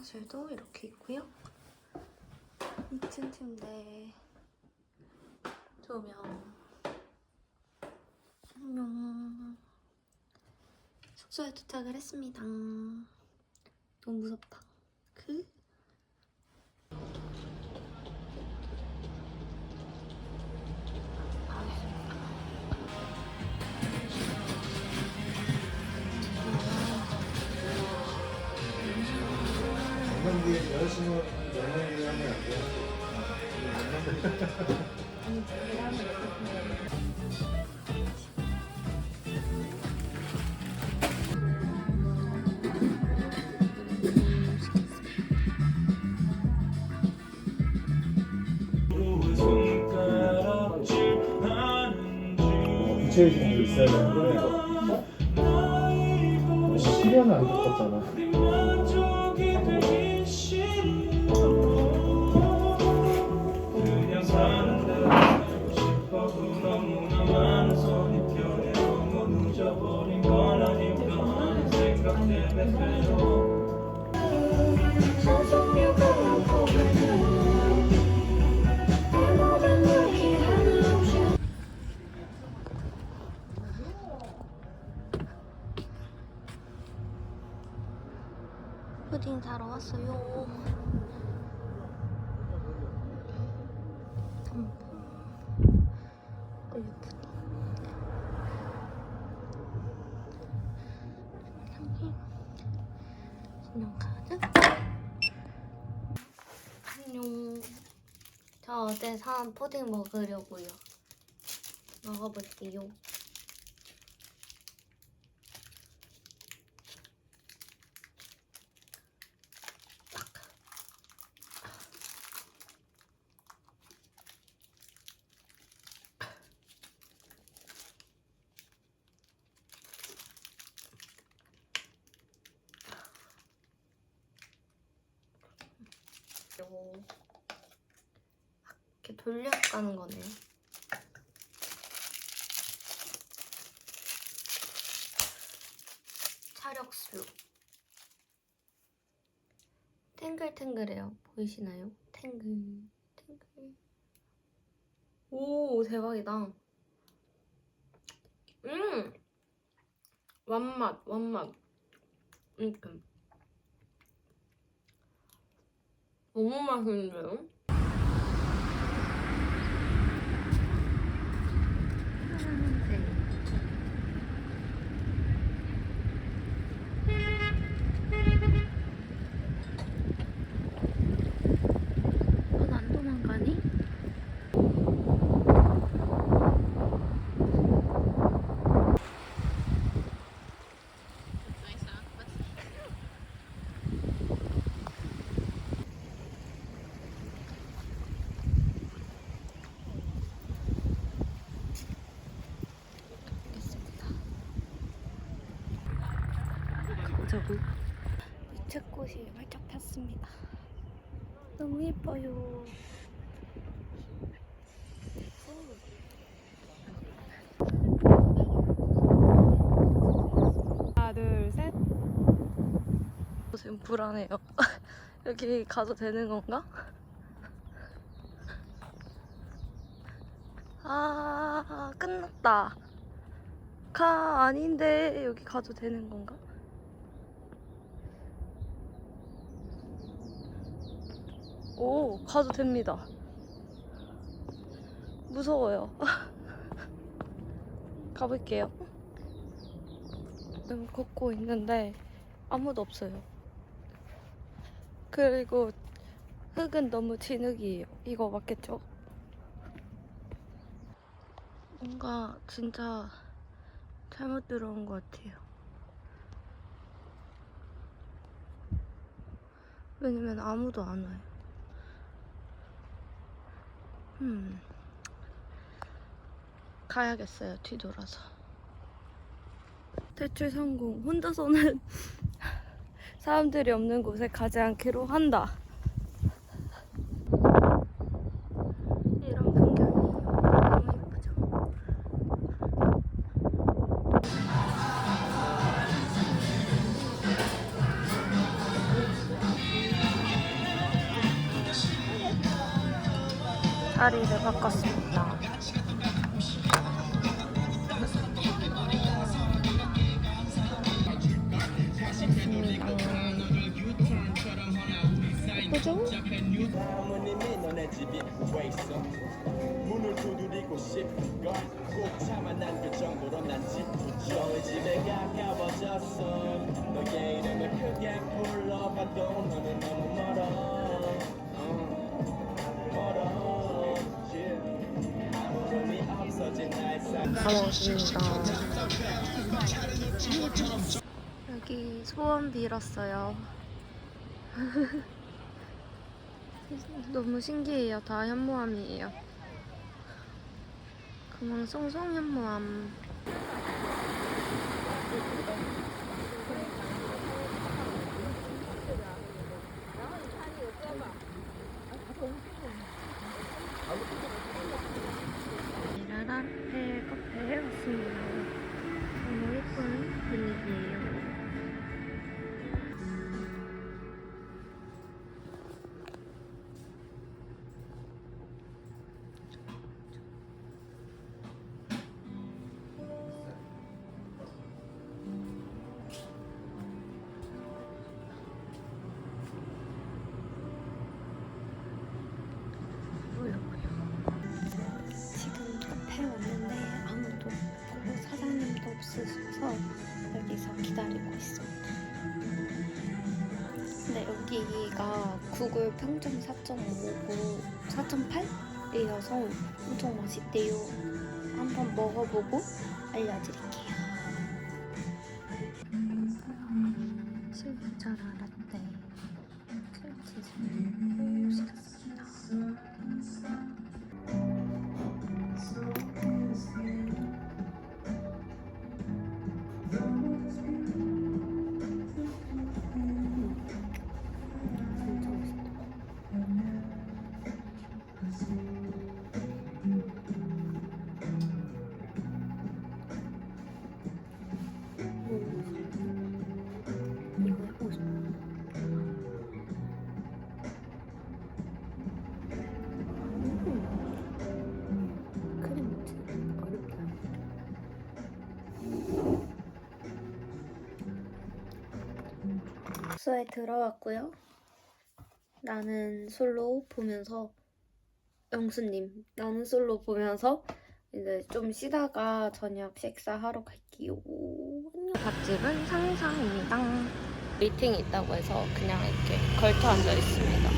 화장실도 이렇게 있고요. 2층 침대 조명 안녕 숙소에 도착을 했습니다. 너무 무섭다. 그 연명기 여자친구 연명기 하면 안 돼요? 구체의식도 있어야 되는데 시련은 안 겪었잖아 어제 산 푸딩 먹으려고요. 먹어볼게요. 요 돌려서 까는 거네요. 차력수 탱글탱글해요. 보이시나요? 탱글 탱글 오 대박이다. 음 완맛 완맛 음 너무 맛있는데요? görüşürüz. 유채꽃이 활짝 폈습니다. 너무 예뻐요. 하나 둘 셋 지금 불안해요. 여기 가도 되는 건가? 아, 끝났다. 가 아닌데 여기 가도 되는 건가? 오, 가도 됩니다. 무서워요. 가볼게요. 지금 걷고 있는데 아무도 없어요. 그리고 흙은 너무 진흙이에요. 이거 맞겠죠? 뭔가 진짜 잘못 들어온 것 같아요. 왜냐면 아무도 안 와요. 음. 가야겠어요, 뒤돌아서. 대출 성공. 혼자서는 사람들이 없는 곳에 가지 않기로 한다. 자리를 바꿨습니다. 예쁘죠? 집에 가까워졌어 너의 이름을 크게 불러봐도 너는 너무 멀어 어, 나의 삶다 먹었습니다. 여기 소원 빌었어요. 너무 신기해요. 다 현무암이에요. 그만 송송 현무암. 구글 평점 4.5고 4.8이어서 엄청 맛있대요. 한번 먹어보고 알려드릴게요. 숙소에 들어왔고요. 나는 솔로 보면서 영수님 나는 솔로 보면서 이제 좀 쉬다가 저녁 식사하러 갈게요. 안녕. 밥집은 상상입니다. 미팅이 있다고 해서 그냥 이렇게 걸터 앉아 있습니다.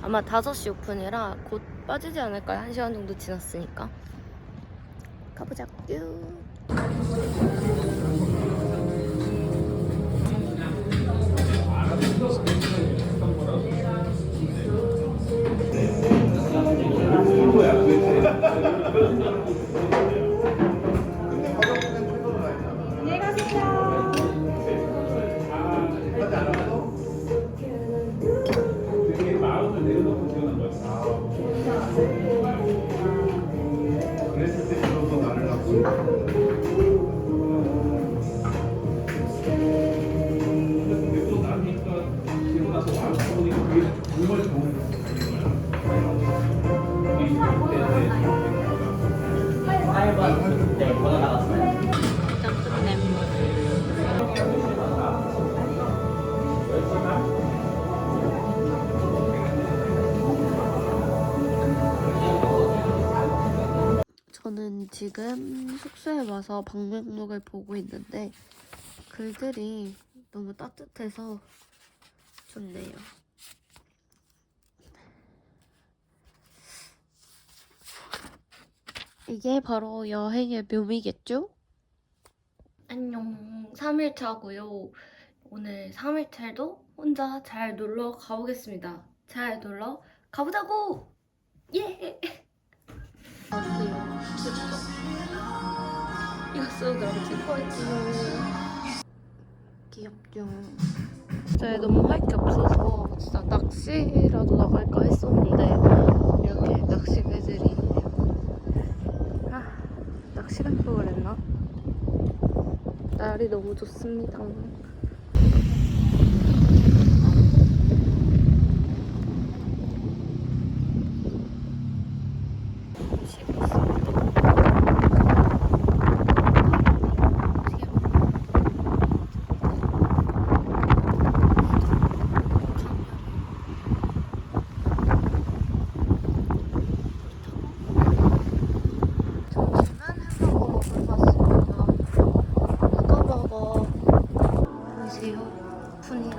아마 5시 오픈이라 곧 빠지지 않을까요? 1시간 정도 지났으니까. 가보자꾸. 일단 지금 숙소에 와서 방명록을 보고 있는데 글들이 너무 따뜻해서 좋네요. 이게 바로 여행의 묘미겠죠? 안녕. 3일차고요. 오늘 3일차도 혼자 잘 놀러 가보겠습니다. 잘 놀러 가보자고! 예! 이거 쓰고 그럼 찍어야지. 귀엽죠? 진짜 너무 할 게 없어서 진짜 낚시라도 나갈까 했었는데 이렇게 낚시 배들이 있네요. 아, 낚시 갈걸 그랬나? 날이 너무 좋습니다.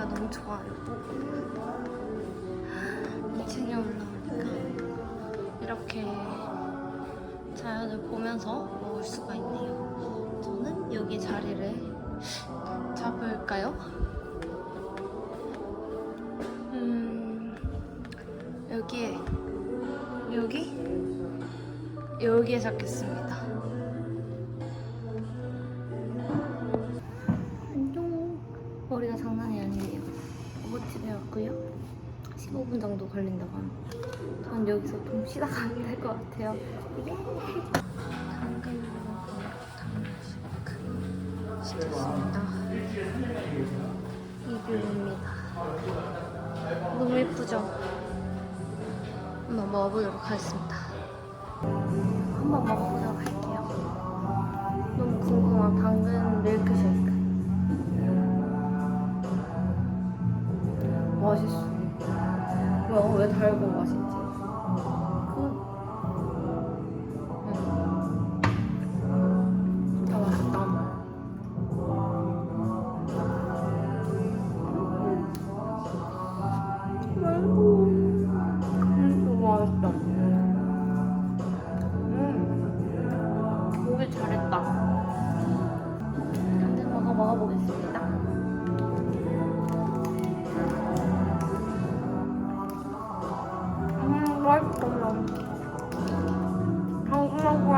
너무 좋아요. 2층에 올라오니까 이렇게 자연을 보면서 먹을 수가 있네요. 저는 여기 자리를 잡을까요? 음, 여기에, 여기? 여기에 잡겠습니다. 15분 정도 걸린다고 합니다. 전 여기서 좀 쉬다 가면 될것 같아요. 예! 당근 당근 시켰습니다. 이 뷰입니다. 너무 예쁘죠? 한번 먹어보도록 하겠습니다. 한번 먹어보도록 할게요. 너무 궁금한 당근 밀크쉐이크. 달고 맛있지? 그,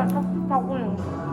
섭섭하고 아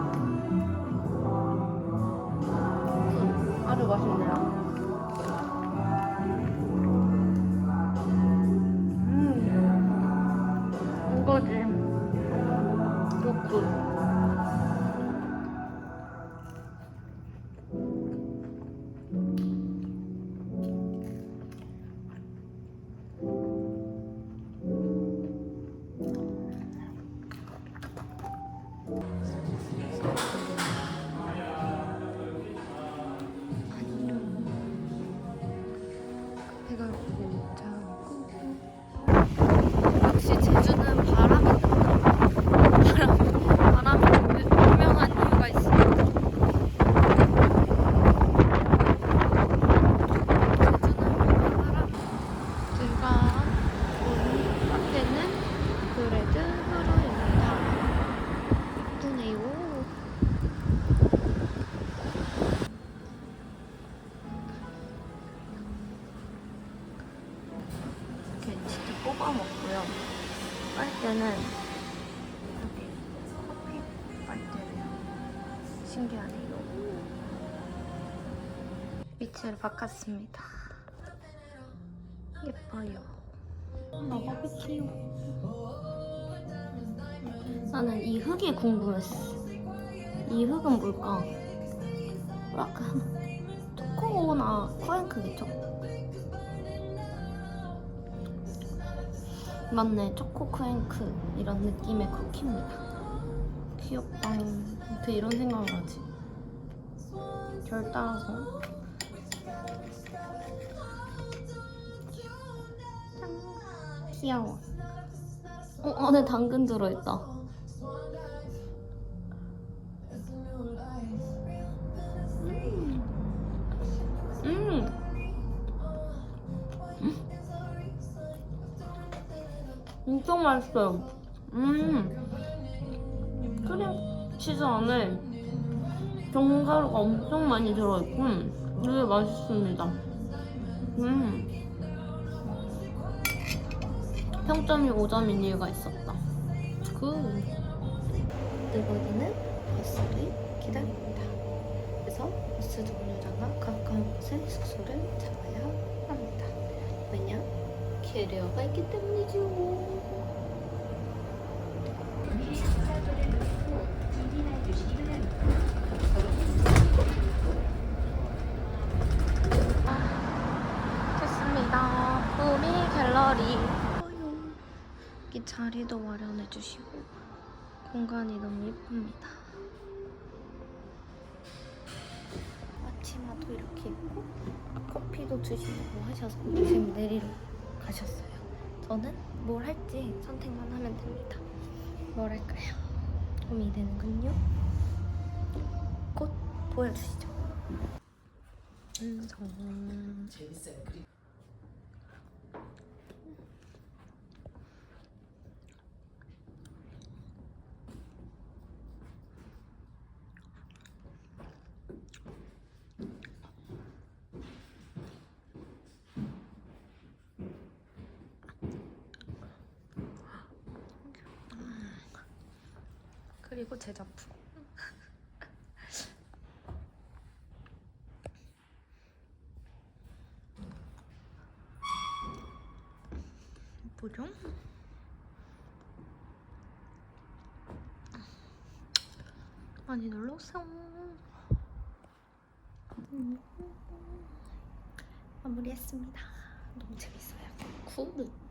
위치를 바꿨습니다. 예뻐요. 나 바비큐. 나는 이 흙이 궁금했어. 이 흙은 뭘까? 약간 초코나 쿠앤크겠죠? 맞네 초코 쿠앤크 이런 느낌의 쿠키입니다 귀엽다 어떻게 이런 생각을 하지 결 따라서 귀여워 어 안에 당근 들어있다 음. 음. 엄청 맛있어요. 음. 크림 치즈 안에 견과류가 엄청 많이 들어있고 되게 맛있습니다. 음. 평점이 5점인 이유가 있었다. 그 뜨거기는 버스를 기다립니다. 그래서 버스 정류장과 가까운 곳에 숙소를 잡아야 합니다. 왜냐? 캐리어가 있기 때문이죠. 됐습니다. 구미 갤러리. 여기 자리도 마련해 주시고 공간이 너무 예쁩니다. 아침마도 이렇게 있고 커피도 드시고 하셔서 지금 내리러 가셨어요. 저는 뭘 할지 선택만 하면 됩니다. 뭘 할까요? 고민되는군요. 곧 보여주시죠. 완성. 재밌어요. 그리 그리고 제작품. 예쁘죠? 많이 놀러오세요. 마무리했습니다. 너무 재밌어요. 굿.